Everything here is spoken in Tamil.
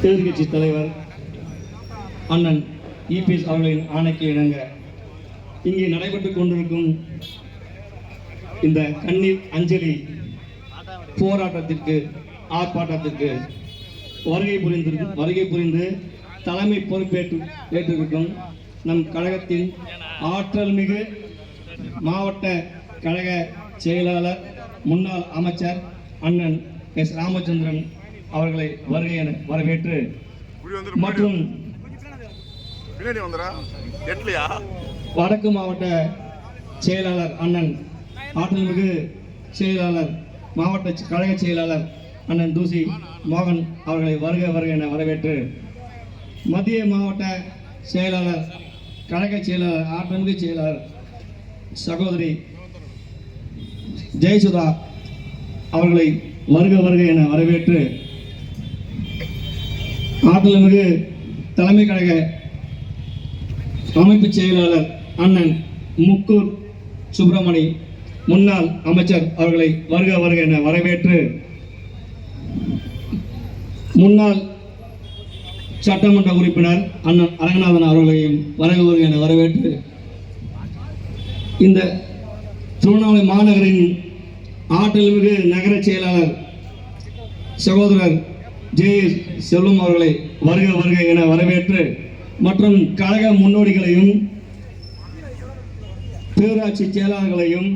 எதிர்கட்சி தலைவர் அண்ணன் இபிஎஸ் அவர்களின் ஆணைக்கு இணங்க இங்கே நடைபெற்றுக் கொண்டிருக்கும் இந்த கண்ணீர் அஞ்சலி போராட்டத்திற்கு ஆர்ப்பாட்டத்திற்கு வருகை புரிந்து வருகை புரிந்து தலைமை பொறுப்பேற்று ஏற்றிருக்கும் நம் கழகத்தின் ஆற்றல் மிகு மாவட்ட கழக செயலாளர் முன்னாள் அமைச்சர் அண்ணன் எஸ். ராமச்சந்திரன் அவர்களை வருகை என வரவேற்று மற்றும் வடக்கு மாவட்ட செயலாளர் அண்ணன் ஆற்றல்மிகு செயலாளர் மாவட்ட கழக செயலாளர் அண்ணன் தூசி மோகன் அவர்களை வருக வருக என வரவேற்று மத்திய மாவட்ட செயலாளர் கழக செயலாளர் ஆற்றல்மிகு செயலாளர் சகோதரி ஜெயசுதா அவர்களை வருக வருக என வரவேற்று ஆற்றல்மிகு தலைமை கழக அமைப்பு செயலாளர் அண்ணன் முக்கூர் சுப்பிரமணி முன்னாள் அமைச்சர் அவர்களை வருக வருக என வரவேற்று முன்னாள் சட்டமன்ற உறுப்பினர் அண்ணன் அரங்கநாதன் அவர்களையும் வருக வருக என வரவேற்று இந்த திருவண்ணாமலை மாநகரின் ஆற்றல்மிகு நகர செயலாளர் சகோதரர் ஜே செல்வம் அவர்களை வருக வருக என வரவேற்று மற்றும் கழக முன்னோடிகளையும் பேராட்சி செயலாளர்களையும்